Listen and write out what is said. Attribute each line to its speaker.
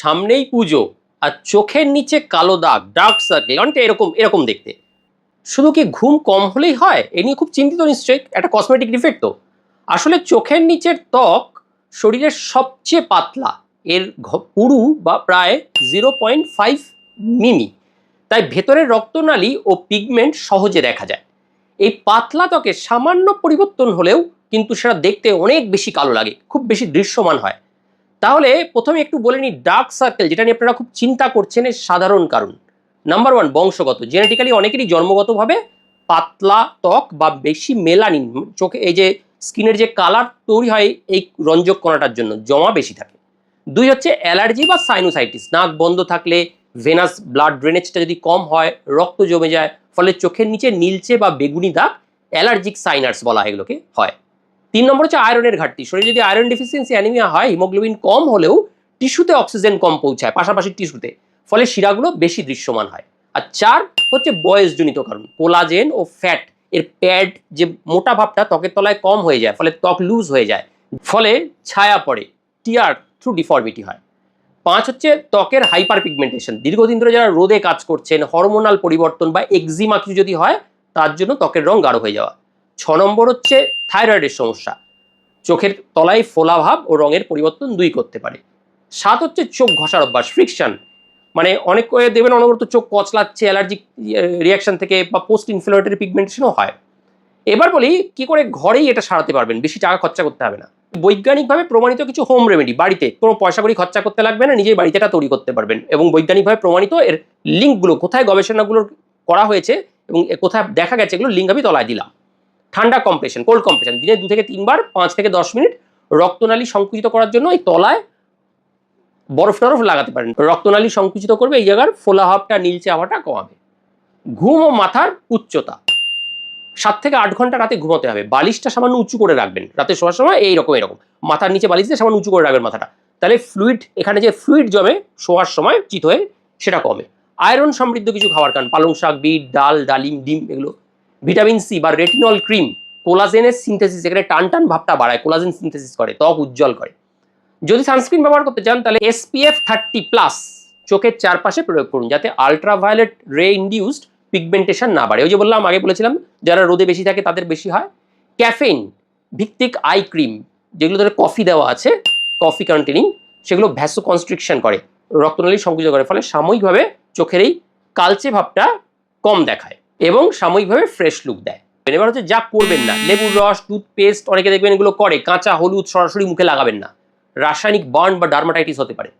Speaker 1: সামনেই পুজো আর চোখের নিচে কালো দাগ ডার্ক সার্কেল অনেকটা এরকম এরকম দেখতে। শুধু কি ঘুম কম হলেই হয়? এ নিয়ে খুব চিন্তিত নিশ্চয়ই, একটা কসমেটিক ডিফেক্ট তো। আসলে চোখের নিচের ত্বক শরীরের সবচেয়ে পাতলা, এর পুরু বা প্রায় জিরো পয়েন্ট ফাইভ মিমি। তাই ভেতরের রক্তনালী ও পিগমেন্ট সহজে দেখা যায়। এই পাতলা ত্বকে সামান্য পরিবর্তন হলেও কিন্তু সেটা দেখতে অনেক বেশি কালো লাগে, খুব বেশি দৃশ্যমান হয়। তাহলে প্রথমে একটু বলে নিই ডার্ক সার্কেল যেটা নিয়ে আপনারা খুব চিন্তা করছেন এর সাধারণ কারণ। নাম্বার ওয়ান বংশগত। জেনেটিক্যালি অনেকেরই জন্মগতভাবে পাতলা ত্বক বা বেশি মেলানিন চোখে এই যে স্কিনের যে কালার তৈরি হয় এই রঞ্জক কণাটার জন্য, জমা বেশি থাকে। দুই হচ্ছে অ্যালার্জি বা সাইনোসাইটিস নাক বন্ধ থাকলে ভেনাস ব্লাড ড্রেনেজটা যদি কম হয়, রক্ত জমে যায়, ফলে চোখের নিচে নীলচে বা বেগুনি দাগ অ্যালার্জিক সাইনার্স বলা হয় এগুলোকে, হয়। তিন নম্বর হচ্ছে আয়রনের ঘাটতি। শরীরে যদি আয়রন ডেফিসিয়েন্সি অ্যানিমিয়া হয় হিমোগ্লোবিন কম হলেও টিস্যুতে অক্সিজেন কম পৌঁছায়, পাশাপাশি টিস্যুতে ফলে শিরাগুলো বেশি দৃশ্যমান হয়। আর চার হচ্ছে বয়সজনিত কারণ কোলাজেন ও ফ্যাট এর প্যাড যে মোটা ভাবটা ত্বকের তলায় কম হয়ে যায়, ফলে ত্বক লুজ হয়ে যায়। ফলে ছায়া পড়ে টিয়ার থ্রু ডিফর্মিটি হয়। পাঁচ হচ্ছে ত্বকের হাইপার পিগমেন্টেশন দীর্ঘদিন ধরে যারা রোদে কাজ করছেন হরমোনাল পরিবর্তন বা এক্সিমা কিছু যদি হয়, তার জন্য ত্বকের রং গাঢ় হয়ে যাওয়া। ছ নম্বর হচ্ছে থাইরয়েডের সমস্যা। চোখের তলায় ফোলাভাব ও রঙের পরিবর্তন দুই করতে পারে। সাত হচ্ছে চোখ ঘষার অভ্যাস ফ্রিকশন মানে অনেক দেবেন অনবরত চোখ কচলাচ্ছে অ্যালার্জিক রিয়াকশন থেকে বা পোস্ট ইনফ্লামেটরি পিগমেন্টেশনও হয়। এবার বলি, কি করে ঘরেই এটা সারাতে পারবেন? বেশি টাকা খরচা করতে হবে না। বৈজ্ঞানিকভাবে প্রমাণিত কিছু হোম রেমেডি বাড়িতে কোনো পয়সা করি খরচা করতে লাগবে না, নিজেই বাড়িতে এটা তৈরি করতে পারবেন। এবং বৈজ্ঞানিকভাবে প্রমাণিত এর লিঙ্কগুলো কোথায় গবেষণাগুলো করা হয়েছে এবং কোথায় দেখা গেছে, এগুলো লিঙ্ক আমি তলায় দিলাম। ঠান্ডা কম্প্রেশন কোল্ড কম্প্রেশন দিনে দু থেকে তিনবার, পাঁচ থেকে দশ মিনিট রক্তনালী সংকুচিত করার জন্য এই তলায় বরফ টরফ লাগাতে পারেন। রক্তনালী সংকুচিত করবে এই জায়গার ফোলাহাবটা নীলচে হাওয়াটা কমাবে। ঘুম ও মাথার উচ্চতা। সাত থেকে আট ঘণ্টা রাতে ঘুমাতে হবে। বালিশটা সামান্য উঁচু করে রাখবেন। রাতে শোয়ার সময় এইরকম এরকম মাথার নিচে বালিশ দিয়ে সামান্য উঁচু করে রাখবেন মাথাটা। তাহলে ফ্লুইড এখানে যে ফ্লুইড জমে শোয়ার সময় চিত হয়ে সেটা কমে। আয়রন সমৃদ্ধ কিছু খাবার খান পালং শাক, বিট, ডাল, ডালিম, ডিম, এগুলো ভিটামিন সি বা রেটিনল ক্রিম কোলাজেনের সিনথেসিস এখানে টান টান ভাবটা বাড়ায় কোলাজেন সিনথেসিস করে, ত্বক উজ্জ্বল করে। যদি সানস্ক্রিন ব্যবহার করতে চান, তাহলে এসপিএফ থার্টি প্লাস চোখের চারপাশে প্রয়োগ করুন, যাতে আলট্রাভায়োলেট রে ইন্ডিউসড পিগমেন্টেশন না বাড়ে। ওই যে বললাম, আগে বলেছিলাম, যারা রোদে বেশি থাকে তাদের বেশি হয়। ক্যাফেইন, ভিত্তিক আই ক্রিম যেগুলো ধরে কফি দেওয়া আছে কফি কন্টেনিং সেগুলো ভ্যাসো কনস্ট্রিকশন করে রক্তনালী সংকুচিত করে, ফলে সাময়িকভাবে চোখের এই কালচে ভাবটা কম দেখায়। এবং সাময়িকভাবে ফ্রেশ লুক দেয়। এবার হচ্ছে যা করবেন না, লেবুর রস টুথপেস্ট অনেকে দেখবেন এগুলো করে, কাঁচা, হলুদ সরাসরি মুখে লাগাবেন না। রাসায়নিক বার্ন বা ডার্মাটাইটিস হতে পারে।